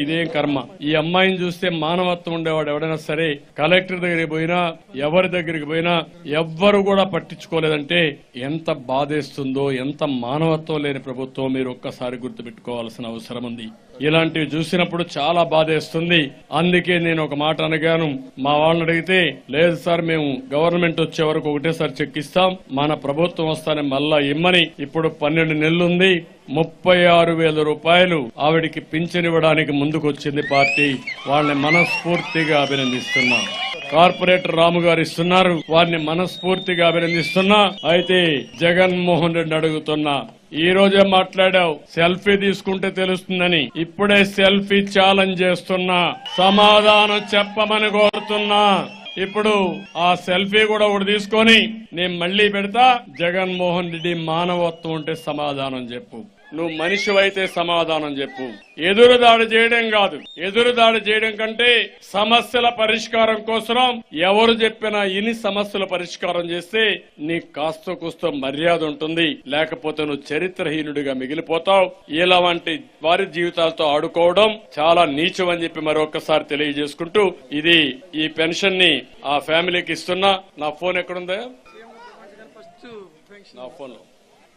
ఇదేం కర్మ. ఈ అమ్మాయిని చూస్తే మానవత్వం ఉండేవాడు ఎవడైనా సరే కలెక్టర్ దగ్గరికి పోయినా ఎవరి దగ్గరికి పోయినా ఎవ్వరు కూడా పట్టించుకోలేదంటే ఎంత బాధేస్తుందో ఎంత మానవత్వం లేని ప్రభుత్వం మీరు ఒక్కసారి గుర్తుపెట్టుకోవాల్సిన అవసరం ఉంది. ఇలాంటివి చూసినప్పుడు చాలా బాధేస్తుంది. అందుకే నేను ఒక మాట అనగాను మా వాళ్ళని అడిగితే లేదు సార్ మేము గవర్నమెంట్ వచ్చే వరకు ఒకటేసారి చెక్ ఇస్తాం మన ప్రభుత్వం వస్తానే మళ్ళా ఇమ్మని. ఇప్పుడు పన్నెండు నెలలుంది ముప్పై ఆరు వేల రూపాయలు ఆవిడికి పింఛనివ్వడానికి ముందుకొచ్చింది పార్టీ. వాళ్ళని మనస్ఫూర్తిగా అభినందిస్తున్నాం. కార్పొరేటర్ రాము గారు ఇస్తున్నారు. వారిని మనస్ఫూర్తిగా అభినందిస్తున్నా. అయితే జగన్మోహన్ రెడ్డి అడుగుతున్నా ఈ రోజే మాట్లాడావు. సెల్ఫీ తీసుకుంటే తెలుస్తుందని. ఇప్పుడే సెల్ఫీ ఛాలెంజ్ చేస్తున్నా. సమాధానం చెప్పమని కోరుతున్నా. ఇప్పుడు ఆ సెల్ఫీ కూడా ఒకటి తీసుకొని నేను మళ్ళీ పెడతా జగన్మోహన్ రెడ్డి మానవత్వం ఉంటే సమాధానం చెప్పు. నువ్వు మనిషివైతే సమాధానం చెప్పు. ఎదురు దాడి చేయడం కాదు. ఎదురు దాడి చేయడం కంటే సమస్యల పరిష్కారం కోసం ఎవరు చెప్పినా ఇన్ని సమస్యల పరిష్కారం చేస్తే నీకు కాస్త కూస్తో మర్యాద ఉంటుంది. లేకపోతే నువ్వు చరిత్రహీనుడిగా మిగిలిపోతావు. ఇలా వంటి వారి జీవితాలతో ఆడుకోవడం చాలా నీచం అని చెప్పి మరొకసారి తెలియజేసుకుంటూ ఇది ఈ పెన్షన్ని ఆ ఫ్యామిలీకి ఇస్తున్నా. నా ఫోన్ ఎక్కడుందా నా ఫోన్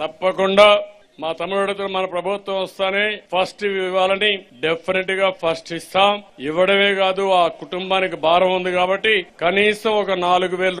తప్పకుండా మా తమ్ముడితో మన ప్రభుత్వం వస్తానే ఫస్ట్ ఇవ్వాలని డెఫినెట్గా ఫస్ట్ ఇస్తాం. ఇవ్వడమే కాదు ఆ కుటుంబానికి భారం ఉంది కాబట్టి కనీసం ఒక నాలుగు వేలు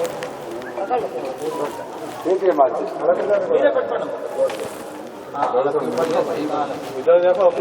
¿Quién tiene más? Mira, hermano. Ah, a